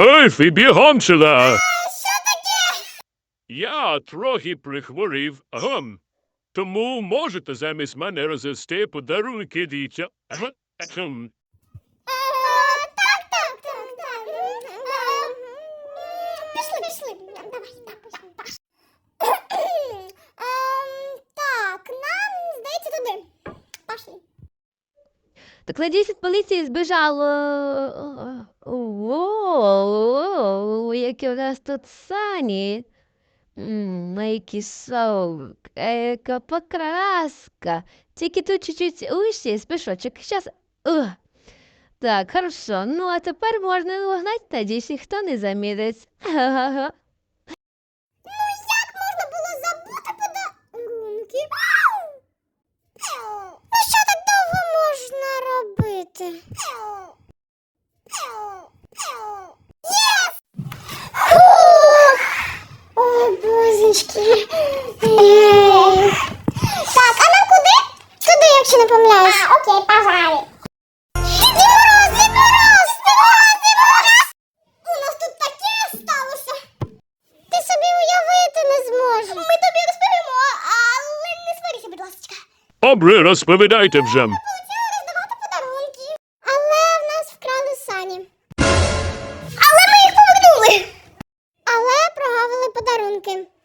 Ельфі, бігончила! Що таке? Я трохи прихворів, гом. Тому можете замість мене розвести подарунки дітя. Так, так, так, так. Пішли, пішли. Давай, так, пішли. Ем, Так, нам, здається, туди. Пішли. Так надіюсь, від поліції збіжало. Воу, які у нас тут сані. М, Який сок, яка покраска. Тільки тут чуть-чуть уші, спішочок. Щас. Так, хорошо. Ну, а тепер можна його гнати, надіюсь, ніхто не замітить. Ага. Ну, як можна було забути подарунки? Ну, що так довго можна Єс! Ой, бозочки. Так, а нам куди? Туди, якщо не помиляюсь. А, окей, пожалуй. У нас тут таке сталося. Ти собі уявити не зможеш. Ми тобі розповімо, але не сварися, будь ласка. Добре, розповідайте вже. Okay.